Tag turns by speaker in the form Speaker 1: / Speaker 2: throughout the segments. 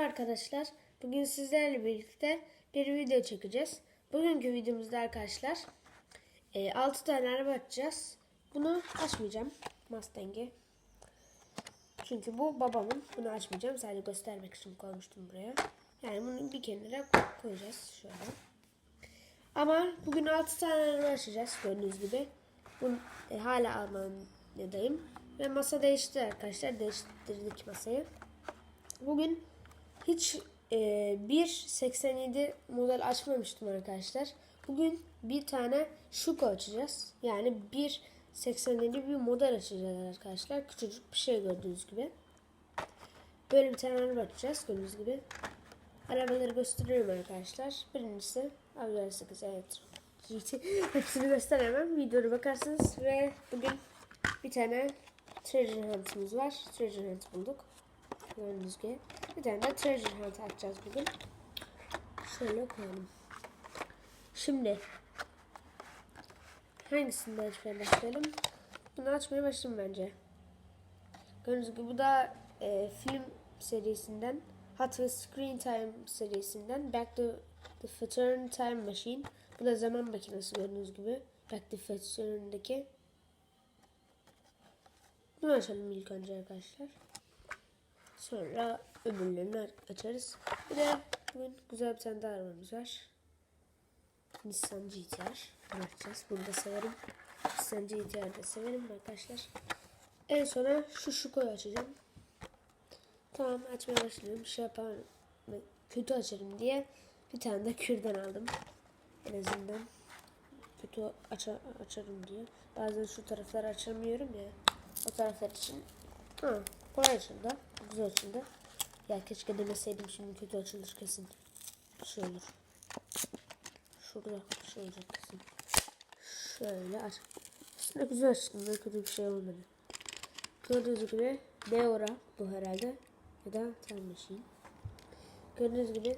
Speaker 1: arkadaşlar. Bugün sizlerle birlikte bir video çekeceğiz. Bugünkü videomuzda arkadaşlar 6 tane araba açacağız. Bunu açmayacağım Mustang'i. Çünkü bu babamın. Bunu açmayacağım. Sadece göstermek için koymuştum buraya. Yani bunu bir kenara koyacağız. Şöyle. Ama bugün 6 tane araba açacağız gördüğünüz gibi. Bunu, e, hala Almanya'dayım. Ve masa değişti arkadaşlar. Değiştirdik masayı. Bugün hiç e, 1.87 model açmamıştım arkadaşlar. Bugün bir tane Shuko açacağız. Yani 1.87 bir model açacağız arkadaşlar. Küçücük bir şey gördüğünüz gibi. Böyle bir tane araba açacağız gördüğünüz gibi. Arabaları gösteriyorum arkadaşlar. Birincisi Avgar 8 evet. Hepsini gösteremem. Videoya bakarsınız ve bugün bir tane Treasure Hunt'ımız var. Treasure Hunt bulduk. Gördüğünüz gibi. Bir tane de Treasure Hunt açacağız bugün. Şöyle koyalım. Şimdi hangisinden açmaya başlayalım? Bunu açmaya başlayalım bence. Gördüğünüz gibi bu da e, film serisinden Hot Wheels Screen Time serisinden Back to the Future Time Machine. Bu da zaman makinesi gördüğünüz gibi. Back to the Future'daki. Bunu açalım ilk önce arkadaşlar. Sonra öbürlerini açarız. Bir de bugün güzel bir tane daha arabamız var. Nissan GTR. Bunu açacağız. Bunu da severim. Nissan GTR'ı da severim arkadaşlar. En sona şu Şuko'yu açacağım. Tamam açmaya başlıyorum. Şey yapar kötü açarım diye bir tane de kürdan aldım. En azından kötü açar, açarım diye. Bazen şu tarafları açamıyorum ya. O taraflar için. Ha, kolay açıldı. Güzel açıldı. Ya keşke demeseydim şimdi kötü açılır kesin. Şey olur. Şurada şey olacak kesin. Şöyle aç. Aslında güzel açıldı. Kötü bir şey olmadı. Gördüğünüz gibi Deora bu herhalde. Ya da Time Machine. Gördüğünüz gibi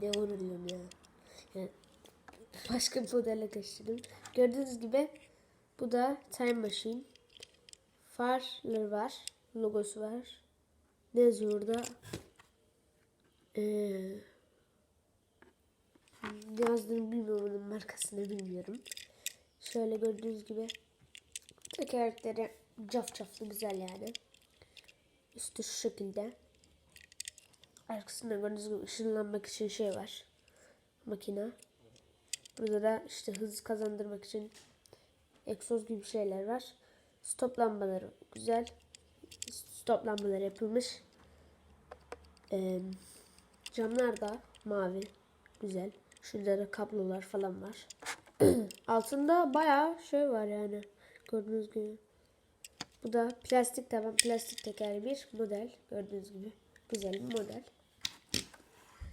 Speaker 1: Deora diyorum ya. Yani başka bir modelle kaçırdım. Gördüğünüz gibi bu da Time Machine. Farları var. Logosu var. Ne yazıyor orada? Ee, ne bilmiyorum. Markasını bilmiyorum. Şöyle gördüğünüz gibi tekerlekleri caf caflı güzel yani. Üstü şu şekilde. Arkasında gördüğünüz gibi ışınlanmak için şey var. Makine. Burada da işte hız kazandırmak için egzoz gibi şeyler var. Stop lambaları güzel. Stop yapılmış. Ee, camlar da mavi. Güzel. Şurada da kablolar falan var. Altında bayağı şey var yani. Gördüğünüz gibi. Bu da plastik taban, plastik tekerli bir model. Gördüğünüz gibi. Güzel bir model.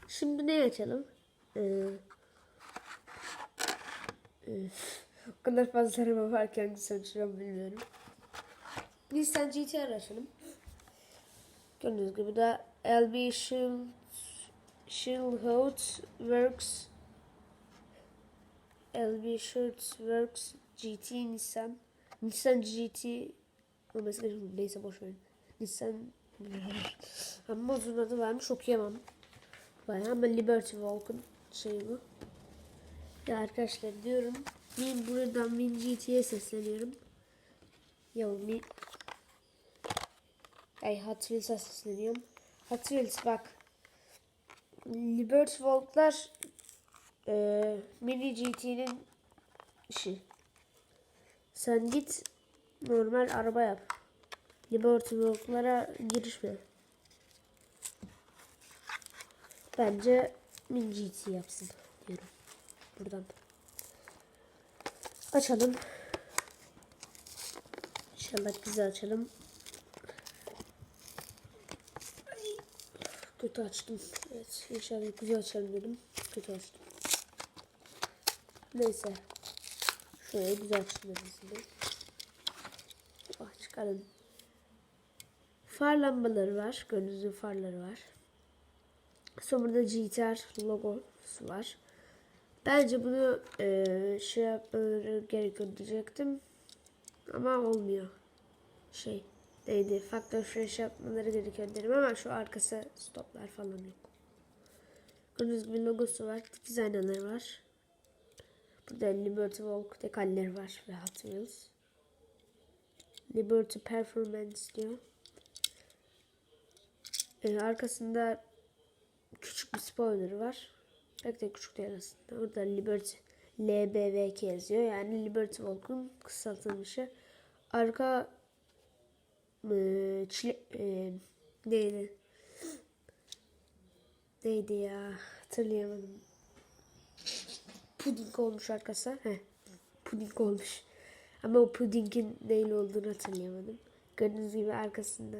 Speaker 1: Şimdi ne açalım? Ee, üf, o kadar fazla araba varken açacağım bilmiyorum. Nissan GTR açalım. Gördüğünüz gibi da LB Shield Shieldhout Works LB Shield Works GT Nissan Nissan GT gerekiyor. Neyse boş verin. Nissan ama uzun adı varmış okuyamam. Bayağı ama Liberty Walk'un şeyi bu. Ya arkadaşlar diyorum. Min buradan Min GT'ye sesleniyorum. Ya Min Ay Hot Wheels'a sesleniyorum. Hot Wheels bak. Liberty Walk'lar e, Mini GT'nin işi. Sen git normal araba yap. Liberty Walk'lara girişme. Bence Min GT yapsın diyorum. Buradan. Açalım. İnşallah güzel açalım. Kötü açtım. Evet inşallah güzel açalım dedim. Kötü açtım. Neyse. Şöyle güzel açtım dedim. Oh, çıkarın. Far lambaları var. Gördüğünüz farları var. Sonra burada GTR logosu var. Bence bunu e, şey yapmaları gerekiyor diyecektim. Ama olmuyor. Şey neydi faktör fresh yapmaları gerekiyor derim ama şu arkası stoplar falan yok. Gördüğünüz gibi logosu var. Dikiz aynaları var. Burada Liberty Walk dekalleri var ve Hot Wheels. Liberty Performance diyor. Ee, arkasında küçük bir spoiler var. Pek de küçük değil aslında. Orada Liberty LBVK yazıyor. Yani Liberty Walk'un kısaltılmışı. Arka çile, e, neydi? Neydi ya? Hatırlayamadım. Puding olmuş arkası. He. Puding olmuş. Ama o pudingin neyle olduğunu hatırlayamadım. Gördüğünüz gibi arkasında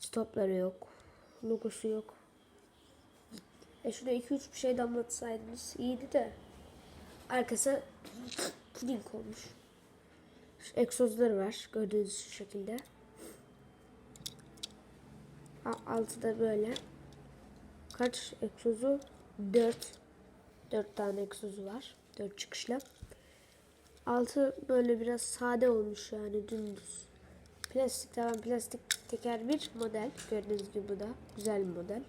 Speaker 1: stopları yok. Logosu yok. E şurada 2-3 bir şey damlatsaydınız iyiydi de. Arkası puding olmuş. Egzozları var. Gördüğünüz şekilde. Altı da böyle. Kaç egzozu? 4. 4 tane egzozu var. 4 çıkışlı. Altı böyle biraz sade olmuş yani dümdüz. Plastik tamam plastik teker bir model. Gördüğünüz gibi bu da güzel bir model.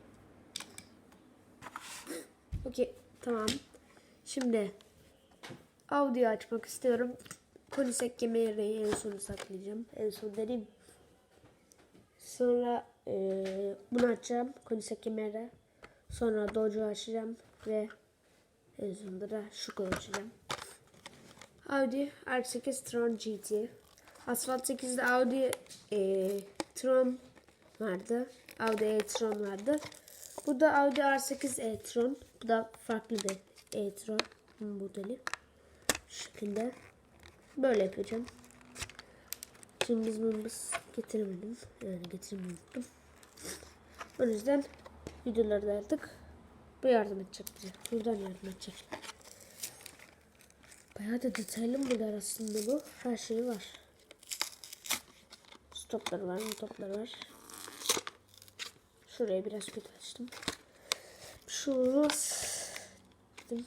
Speaker 1: Okey tamam. Şimdi audio açmak istiyorum. Konisek Gemeira'yı en sona saklayacağım. En son dedim. Sonra eee bunu açacağım. Konisek Gemeira. Sonra Dojo açacağım ve en sonunda da Shuko açacağım. Audi R8 Tron GT. Asphalt 8'de Audi eee Tron vardı. Audi e-tron vardı. Bu da Audi R8 e-tron. Bu da farklı bir e-tron modeli. Şu şekilde. Böyle yapacağım. Cımbız mımbız getiremedim. Yani getirmeyi unuttum. O yüzden videoları da artık bu yardım edecek bize. Buradan yardım edecek. Bayağı da detaylı model aslında bu. Her şeyi var. Stopları var, topları var. Şuraya biraz kötü açtım. Şunu dedim.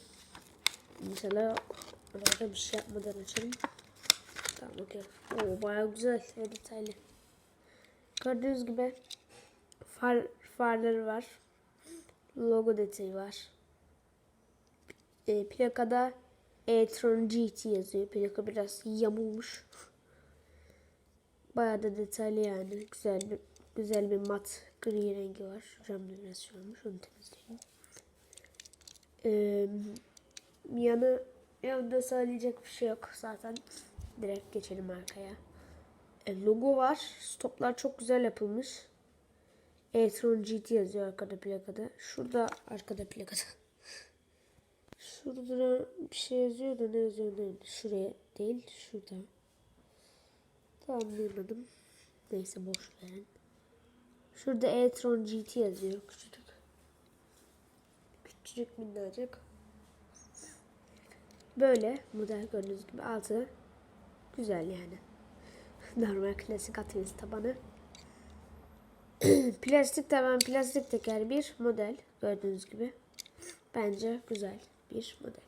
Speaker 1: Mesela orada bir şey yapmadan açalım. Okey. Oo bayağı güzel ve detaylı. Gördüğünüz gibi far, farları var. Logo detayı var. E, plakada e-tron GT yazıyor. Plaka biraz yamulmuş. Bayağı da detaylı yani. Güzel bir güzel bir mat gri rengi var. Camda biraz şey. Onu temizleyeyim. Ee, yanı yanında söyleyecek bir şey yok. Zaten direkt geçelim arkaya. E, logo var. Stoplar çok güzel yapılmış. e-tron GT yazıyor arkada plakada. Şurada arkada plakada. Şurada da bir şey yazıyor da ne yazıyor ne? Şuraya değil. Şurada. Tam anlayamadım. Neyse boş verin. Şurada e-tron GT yazıyor. Küçücük. Küçücük minnacık. Böyle model gördüğünüz gibi altı güzel yani. Normal klasik Wheels tabanı. plastik taban, plastik teker bir model gördüğünüz gibi. Bence güzel bir model.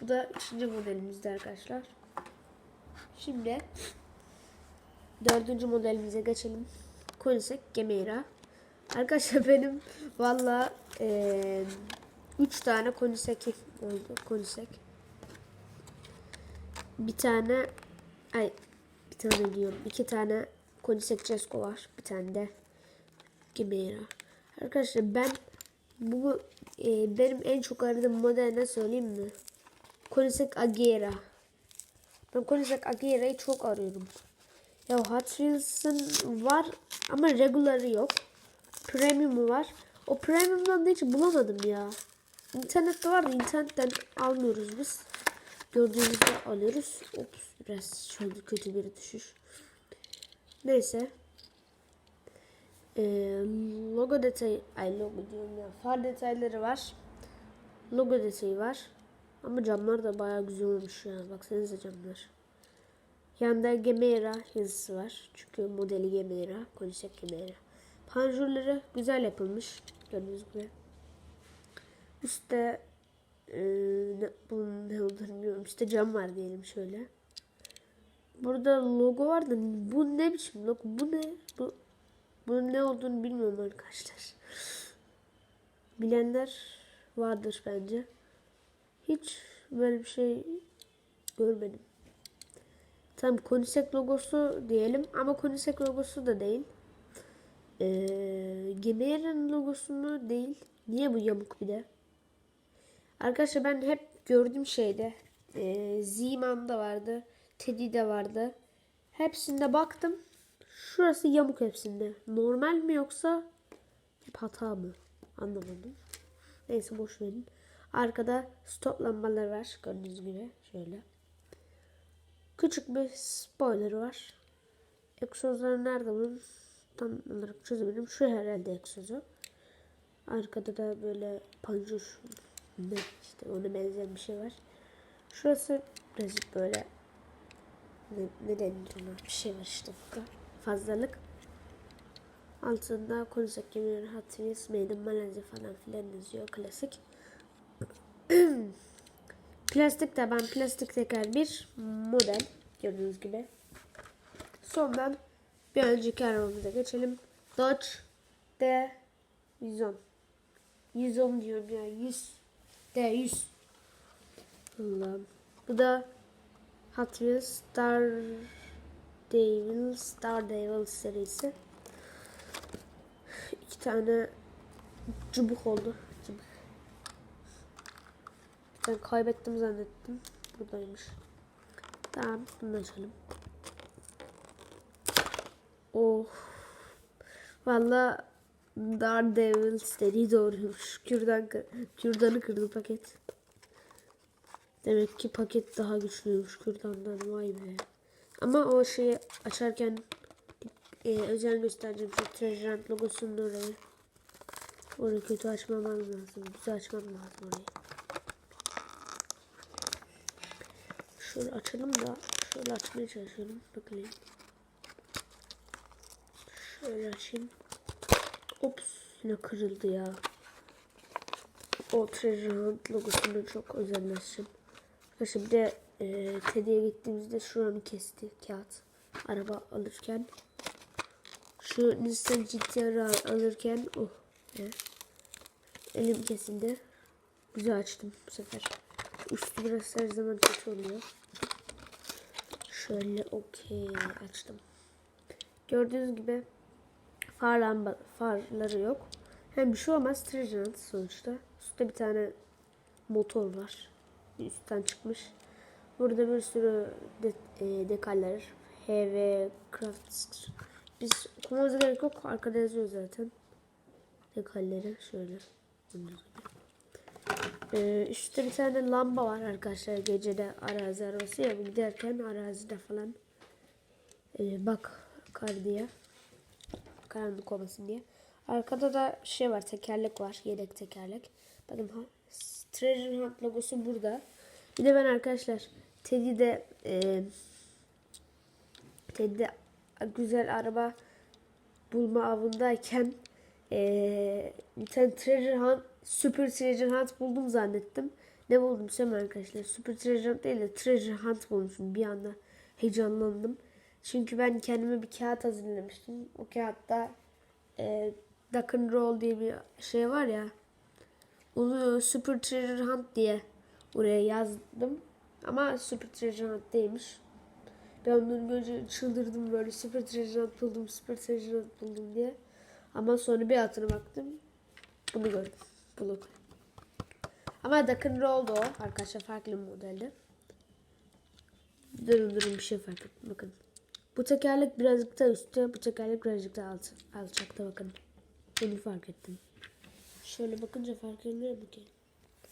Speaker 1: Bu da üçüncü modelimizde arkadaşlar. Şimdi dördüncü modelimize geçelim. Konisek Gemeira. Arkadaşlar benim valla 3 tane Konisek oldu. Konisek. Bir tane ay bir tane diyorum. iki tane Konisek Cesko var. Bir tane de Gemeira. Arkadaşlar ben bu e, benim en çok aradığım model ne söyleyeyim mi? Konisek Agera. Ben Konisek Agera'yı çok arıyorum. Ya Hot Wheels'ın var ama regular'ı yok. Premium'u var. O premium'dan da hiç bulamadım ya. İnternette var da internetten almıyoruz biz. Gördüğümüzde alıyoruz. Ops biraz şöyle kötü bir düşüş. Neyse. Ee, logo detayı, ay logo diyorum ya. Far detayları var. Logo detayı var. Ama camlar da bayağı güzel olmuş ya. Baksanıza camlar. Yanında Gemera yazısı var. Çünkü modeli Gemera. Konisek Gemera. Panjurları güzel yapılmış. Gördüğünüz gibi. Üstte e, ne, bunun ne olduğunu bilmiyorum. Üstte cam var diyelim şöyle. Burada logo var da bu ne biçim logo? Bu ne? Bu bunun ne olduğunu bilmiyorum arkadaşlar. Bilenler vardır bence. Hiç böyle bir şey görmedim. Tam Konisek logosu diyelim ama Konisek logosu da değil. Ee, Gemeer'in logosunu değil. Niye bu yamuk bir de? Arkadaşlar ben hep gördüğüm şeyde e, Ziman'da vardı. Teddy'de vardı. Hepsinde baktım. Şurası yamuk hepsinde. Normal mi yoksa hep hata mı? Anlamadım. Neyse boş verin. Arkada stop lambaları var. Gördüğünüz gibi. Şöyle. Küçük bir spoiler var. Egzozları nerede bunun? Tam olarak çözemedim. Şu herhalde egzozu. Arkada da böyle panjur ne işte ona benzeyen bir şey var. Şurası birazcık böyle ne, ne denir ona bir şey var işte burada. Fazlalık. Altında konuşacak gemileri Made in Malaysia falan filan yazıyor. Klasik. plastik ben plastik teker bir model. Gördüğünüz gibi. Sondan bir önceki arabamıza geçelim. Dodge D 110. 110 diyorum ya. 100. D 100. Allah'ım. Bu da Hot Wheels Star Devil Star Devil serisi. İki tane cubuk oldu. Cubuk. Ben kaybettim zannettim. Buradaymış. Tamam bunu açalım. Oh. Valla Daredevil seri doğruymuş. Kürdan, kürdanı kırdı paket. Demek ki paket daha güçlüymüş kürdandan. Vay be. Ama o şeyi açarken e, özen göstereceğim. Şu Treasure logosunun orayı. Orayı kötü açmamam lazım. Güzel açmam lazım orayı. Şöyle açalım da şöyle açmaya çalışalım. Bakayım. Şöyle açayım. Ops yine kırıldı ya. O Treasure Hunt logosunu çok özenmişim. Bir de e, Teddy'ye gittiğimizde şuramı kesti kağıt. Araba alırken. Şu Nissan GTR alırken oh evet. elim kesildi. Güzel açtım bu sefer. Üstü biraz her zaman kötü oluyor. Şöyle okey açtım. Gördüğünüz gibi far lamba, farları yok. Hem bir şey olmaz. Hunt sonuçta. Üstte bir tane motor var. Üstten çıkmış. Burada bir sürü de, e, dekaller. HV Crafts. Biz okumamıza gerek yok. Arkada yazıyor zaten. Dekalleri şöyle. Ee, üstte bir tane lamba var arkadaşlar. Gecede arazi arabası ya giderken arazide falan e, bak kar. Karanlık olmasın diye. Arkada da şey var tekerlek var. Yedek tekerlek. Bakın ha. Treasure Hunt logosu burada. Bir de ben arkadaşlar Teddy'de e, Teddy'de güzel araba bulma avındayken e, bir tane Treasure Hunt Super Treasure Hunt buldum zannettim. Ne buldum söyleyeyim arkadaşlar. Super Treasure Hunt değil de Treasure Hunt bulmuşum. Bir anda heyecanlandım. Çünkü ben kendime bir kağıt hazırlamıştım. O kağıtta e, Duck and Roll diye bir şey var ya. Onu Super Treasure Hunt diye oraya yazdım. Ama Super Treasure Hunt değilmiş. Ben ondan önce çıldırdım böyle Super Treasure Hunt buldum, Super Treasure Hunt buldum diye. Ama sonra bir hatına baktım. Bunu gördüm. Bunu. Ama Duck and Roll'da o. Arkadaşlar farklı modelde. Durun durun bir şey fark ettim. Bakın. Bu tekerlek birazcık da üstte, bu tekerlek birazcık da alt, alçakta bakın. Bunu fark ettim. Şöyle bakınca fark ediliyor mu ki?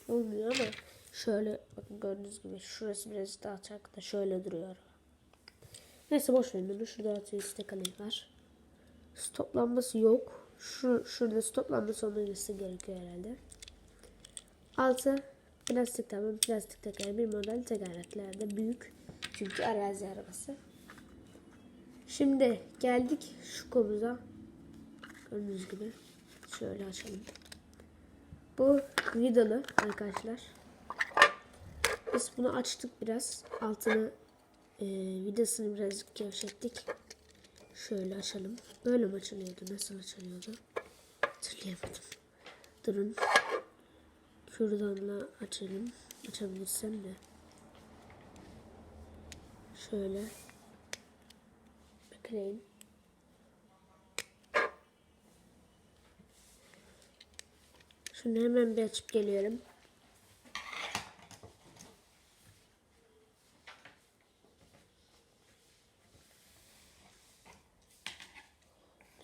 Speaker 1: Olmuyor ama şöyle bakın gördüğünüz gibi şurası biraz daha alçak da şöyle duruyor. Neyse boş verin bunu. Şurada atıyor tekerlek var. Stoplanması yok. Şu, şurada stoplanması olması gerekiyor herhalde. Altı plastik tamam plastik teker bir model tekerleklerde büyük. Çünkü arazi arabası. Şimdi geldik şu komuza. Gördüğünüz gibi. Şöyle açalım. Bu vidalı arkadaşlar. Biz bunu açtık biraz. Altını Ee, vidasını birazcık gevşettik. Şöyle açalım. Böyle mi açılıyordu? Nasıl açılıyordu? Hatırlayamadım. Durun. Şuradanla açalım. Açabilirsem de. Şöyle. Bekleyin. Şunu hemen bir açıp geliyorum.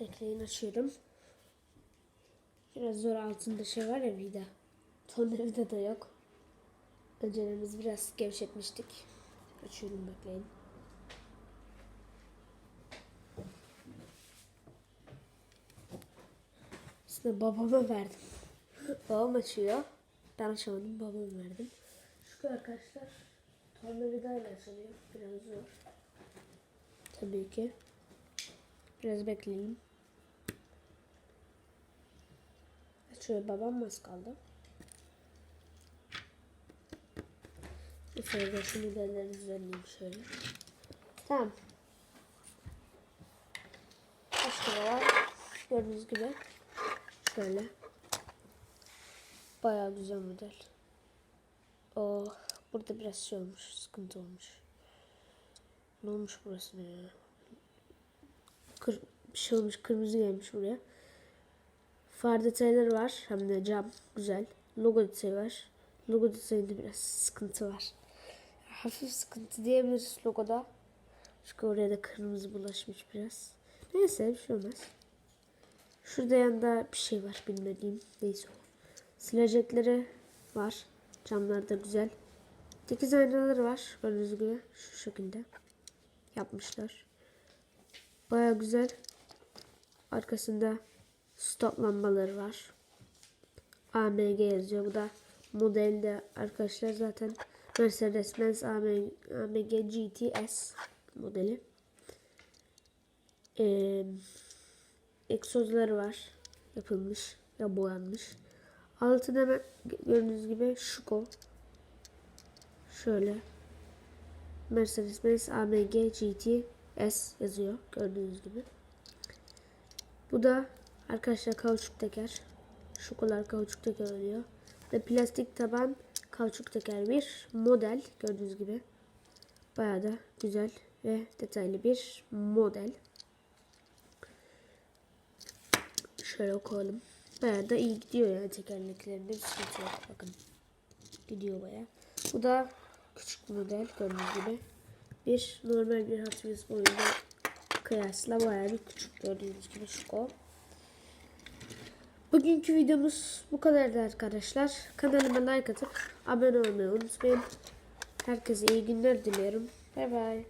Speaker 1: Bekleyin açıyorum. Biraz zor altında şey var ya vida. Tornavida da yok. Öncelerimiz biraz gevşetmiştik. Açıyorum bekleyin. Aslında babama verdim. Babam açıyor. Ben açamadım babama verdim. Şu arkadaşlar tornavida ile açılıyor. Biraz zor. Tabii ki. Biraz bekleyin. Şöyle babam az kaldı. Şöyle şu modelleri düzenleyeyim şöyle. Tamam. Başka var. Gördüğünüz gibi. Şöyle. Bayağı güzel model. O burada biraz şey olmuş. Sıkıntı olmuş. Ne olmuş burası ne? Kır, bir şey olmuş. Kırmızı gelmiş buraya. Far detayları var. Hem de cam. Güzel. Logo detayı var. Logo detayında biraz sıkıntı var. Hafif sıkıntı diyebiliriz logoda. Çünkü oraya da kırmızı bulaşmış biraz. Neyse bir şey olmaz. Şurada yanında bir şey var bilmediğim. Neyse o. Silecekleri var. Camlar da güzel. Dikiz aynaları var. Gördüğünüz gibi şu şekilde yapmışlar. Baya güzel. Arkasında stop lambaları var. AMG yazıyor. Bu da modelde arkadaşlar zaten Mercedes-Benz AMG, AMG GTS modeli. Ee, egzozları var. Yapılmış ya boyanmış. Altında hemen gördüğünüz gibi Şuko. Şöyle. Mercedes-Benz AMG GTS yazıyor. Gördüğünüz gibi. Bu da arkadaşlar kauçuk teker. Şokolar kauçuk teker oluyor. Ve plastik taban kauçuk teker bir model. Gördüğünüz gibi. Bayağı da güzel ve detaylı bir model. Şöyle okuyalım. Bayağı da iyi gidiyor yani tekerleklerinde bir sıkıntı yok. Bakın. Gidiyor bayağı. Bu da küçük model gördüğünüz gibi. Bir normal bir Hot Wheels boyunda kıyasla bayağı bir küçük gördüğünüz gibi şu o. Bugünkü videomuz bu kadardı arkadaşlar. Kanalıma like atıp abone olmayı unutmayın. Herkese iyi günler diliyorum. Bay bay.